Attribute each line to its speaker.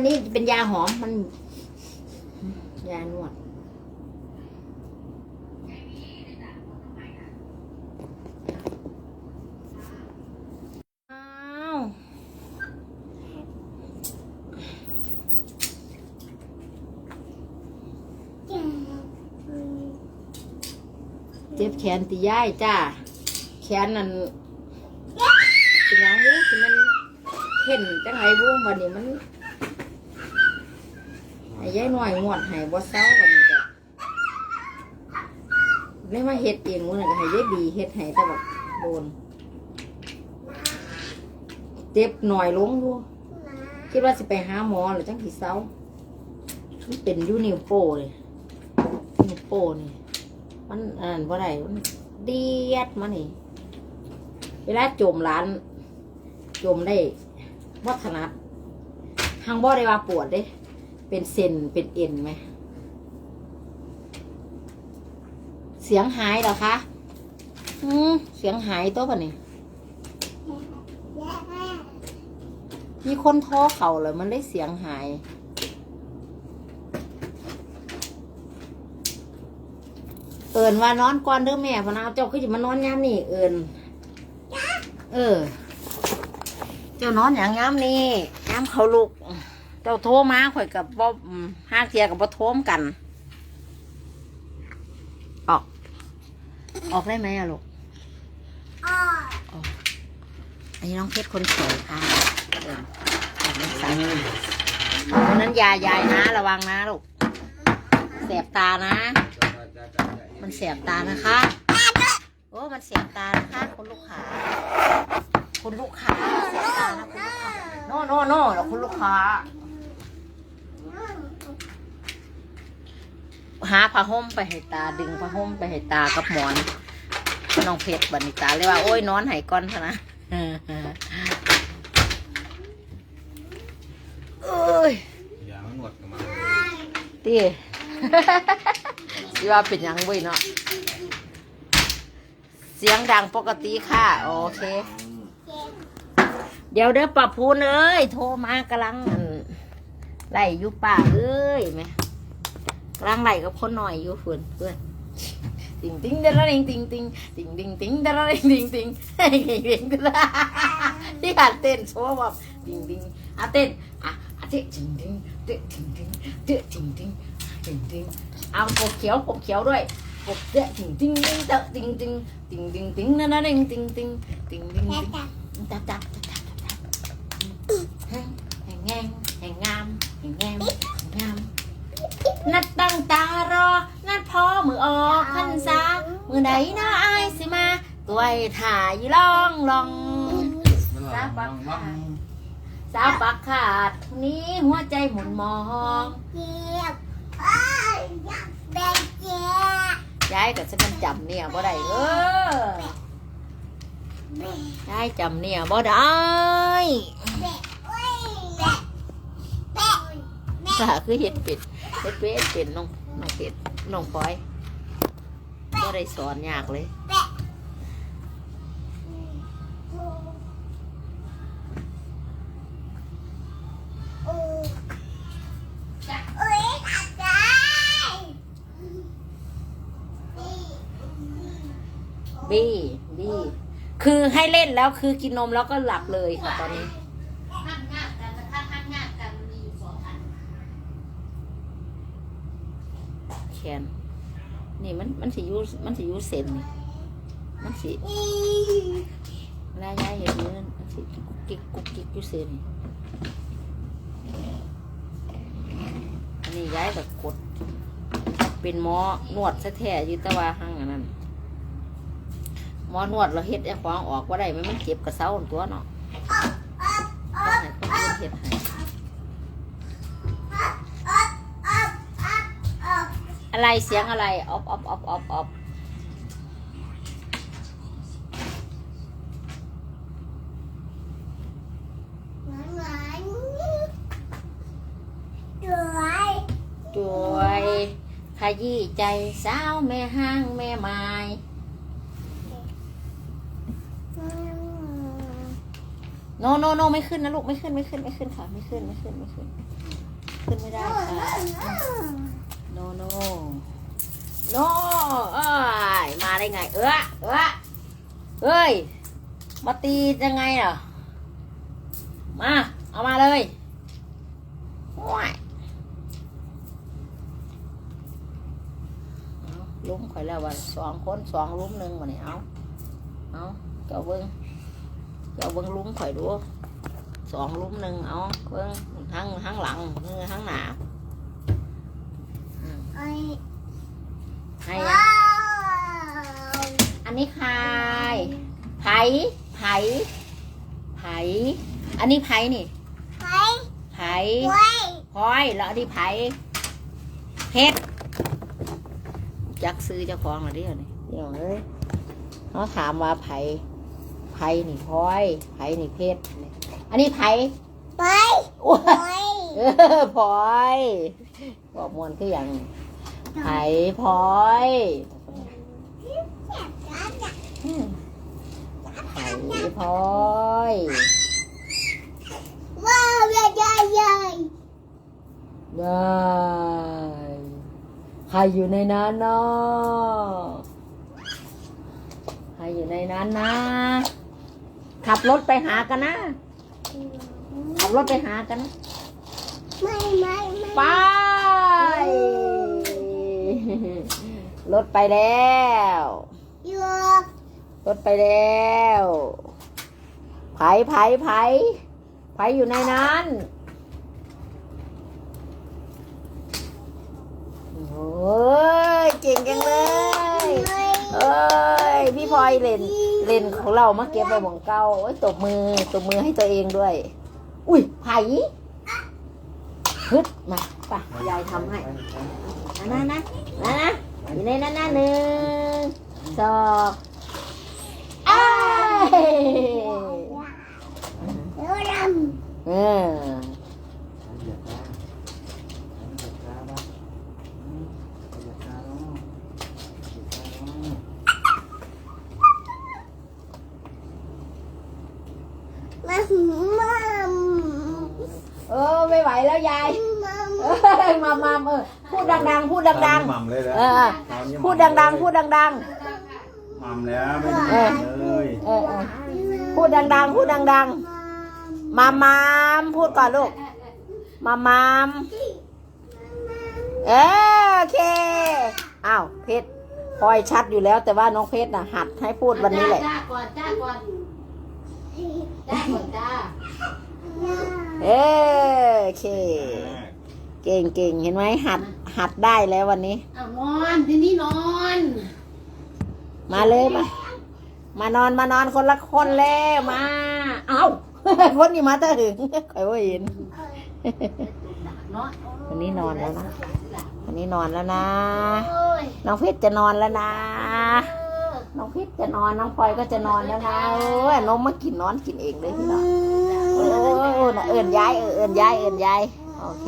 Speaker 1: วันนี้เป็นยาหอมมัน ยานวดเจ็บแขนตีย่ายจ้า แขนนั่นเป็นหยังนี้คือมันเห็นจังไรบุ้วันนี้มัน ให้ยายหน่อยงวดให้บ่เศร้าวันนี้จ้ะเลยมาเฮ็ดเองมื้อนั้นก็ให้ยายดีเฮ็ดให้แต่แบบโดน เจ็บหน่อยลงดูคิดว่าสิไปหาหมอหรือจังสิเศร้ามันเป็นยูนิโป้เลยนิโปนี่มันอ่านว่าไรมันเดียดมานี่เวลาจมร้านจมได้วัฒนัดทางบ่ได้ว่าปวดเด้ เป็นเซนเป็นเอ็นไหม เสียงหายเหรอคะอืมเสียงหายตัวปะนี่มีคนโทรเข่าเลยมันได้เสียงหาย เอินว่านอนก่อนเด้อแม่พนะเจ้าคือจะมานอนยามนี่ เอินเออ เจ้านอนอย่างยามนี่ยามเขาลุก จ้าโทรมาข่อยกับบ่อืมห้าเทียกับบ่โทรมกัน ออก ออกได้ไหมอะลูกอันนี้น้องเพชรคนสวยค่ะเดินออกมาสั่งวันนั้นยายยายนะ ระวังนะลูกแสบตานะ มันแสบตานะคะโอ้มันแสบตานะคะคุณลูกค้าคุณลูกค้าแสบตานะคุณลูกค้าโน่โน่โน่แล้วคุณลูกค้า หาผ้าห่มไปให้ตาดึงผ้าห่มไปให้ตากับหมอนน้องเพชรบัดนิตาเลยว่าโอ้ยนอนใหายก้อนซะนะเอ้ย
Speaker 2: อย่ามันหนวดกันมา
Speaker 1: ตีสิว่าเป็นหยังเว้ยเนาะเสียงดังปกติค่ะ โอเค เดี๋ยวเด้อป้าพูนเอ้ยโทรมากำลังอั่นไล่อยู่ป่าเอ้ยแม่ กำลังไล่กับคนหน่อยอยู่ฝืนเพื่อนติงติงเดละติงติงติงติงติงติงเดละติงติงติงติงติงติงเดละที่หัดเต้นโชว์แบบติงติงอะเต้นอะอะเต้นติงติงเต้นติงติงเต้นติงติงติงติงเอากบเขียวกบเขียวด้วยกบเต้นติงติงติงเต้นติงติงติงติงติงนั่นนั่นติงติงติงติงติงติงจับจับจับจับจับแห่งแห่งแงงแห่งงามแห่งแงมแห่งงาม นัดตั้งตารอ นัดพอมือออกขันซามือไหนน้าอายสิมา ตัวไอ้ถ่ายลองลอง
Speaker 2: สาปักขาด
Speaker 1: สาวปักขาดคนนี้หัวใจหมุนมองยายก็จะมันจำเนี่ยบ่ได้เออยายจำเนี่ยบ่ได้ก็คือเห็ดเป็ด เห็ดเป็ดเป็นน้องน้องเป็ดน้องปอยบ่ได้สอนยากเลยบีบีคือให้เล่นแล้วคือกินนมแล้วก็หลับเลยค่ะตอนนี้
Speaker 3: ห้างงากันแต่ถ้าห้างงากันมีอยู่สองอัน
Speaker 1: แขน นี่มันมันสิยูมันสิยูเซนนี่มันสิลายายเห็นอยู่นั่นมันสิกุกกิกกุกกิกยูเซนนี่อันนี้ย้ายแบบกด เป็นหมอนวดแท้ๆอยู่ต่ว่าห้างอันนั้นหมอนวดเราเฮ็ดไอ้ควางออกว่าได้มันมันเจ็บกระเซ้าตัวเนาะเฮ็ดให้ อะไรเสียงอะไรออบออบออบออบออบจวยขยี้ใจสาวแม่ห้างแม่ไม้โนโนโนไม่ขึ้นนะลูกไม่ขึ้นไม่ขึ้นไม่ขึ้นค่ะไม่ขึ้นไม่ขึ้นไม่ขึ้น ขึ้นไม่ได้ค่ะ โนเอ้ยมาได้ไง เออเออเฮ้ย มาตียังไงอะมา เอามาเลยว้ายลุ้มข่อยแล้ววันสองคนสองลุ้มหนึ่งวันนี้เอาเอาเจ้าเบิ้งเจ้าเบิ้งลุ้มข่อยดูสองลุ้มหนึ่งเอาเบิ้งทั้งทั้งหลังทั้งหน้า
Speaker 3: ไอ
Speaker 1: ให้อะ
Speaker 3: ว้าว
Speaker 1: อันนี้ใครไผ่ไผ่ไผ่อันนี้ไผ่นี่
Speaker 3: ไป
Speaker 1: ไผ่
Speaker 3: ไป
Speaker 1: พลอยแล้วอันนี้ไผ่เพชรจักซื้อเจ้าของเหรอเดี๋ยวนี้เดี๋ยวเอ้ยเขาถามว่าไผ่ไผ่นี่พลอยไผ่นี่เพชรนี่อันนี้ไผ่
Speaker 3: ไป
Speaker 1: โอ้ย
Speaker 3: ไป
Speaker 1: เออพลอยบอกมวนคืออย่าง ไผ่พลอยอืมไผ่พลอย
Speaker 3: ว้าวใหญ่ใหญ่ใหญ่
Speaker 1: ได้ใครอยู่ในนั้นเนาะใครอยู่ในนั้นนะ ขับรถไปหากันนะ ขับรถไปหากันนะ
Speaker 3: ไม่ไม่ไม่
Speaker 1: ไป รถไปแล้ว
Speaker 3: หยุด
Speaker 1: รถไปแล้วไผไผไผไผอยู่ในนั้นโอ้ยเก่งจังเลยเอ้ยพี่พลอยเล่นเล่นของเรามาเก็บไปหมองเก้าโอ้ยตบมือตบมือให้ตัวเองด้วย อุ้ยไผ่ฮึดมาไป่ะยายทำให้ นะนะนะนะนะอยู่ในนั้นนะหนึ่งสองเอ้ย
Speaker 3: เดี๋ยวด
Speaker 1: เออำ
Speaker 3: มามา
Speaker 1: เออไม่ไหวแล้วยาย
Speaker 3: มา
Speaker 1: เอ้ยมามาเออพูดดังๆ พูดดัง
Speaker 2: หม่ำเลย
Speaker 1: ๆ
Speaker 2: นะ
Speaker 1: เออ พูดดังๆ พูดดัง
Speaker 2: หม่ำแล้วไม่ได้เลย
Speaker 1: ๆ เออเออพูดดังๆ พูดดังๆ มามามพูดก่อนลูก มามามเออโอเค อ้าวเพชรพลอยชัดอยู่แล้ว แต่ว่าน้องเพชรน่ะ หัดให้พูดวันนี้แหละ
Speaker 3: จ้าก่อนจ้าก่อนจ้าก่อนจ้า
Speaker 1: เออโอเค เก่งเก่งเห็นไหมหัดหัดได้แล้ววันนี้
Speaker 3: เอานอนทีนี้นอน
Speaker 1: มาเลยมามานอนมานอนคนละคนแล้วมา เอ้าคนนี้มาเตถึงใครว่าเห็น
Speaker 3: นอน
Speaker 1: วันนี้นอนแล้วนะวันนี้นอนแล้วนะ
Speaker 3: โอ้ย
Speaker 1: น้องเพชรจะนอนแล้วนะน้องเพชรจะนอนน้องพลอยก็จะนอนแล้วนะเอ้ยน้องมากินนอนกินเองเลยพี่น้องโอ้ยน่ะเอิญย้ายเออเอิญย้ายเอิญย้ายโอเค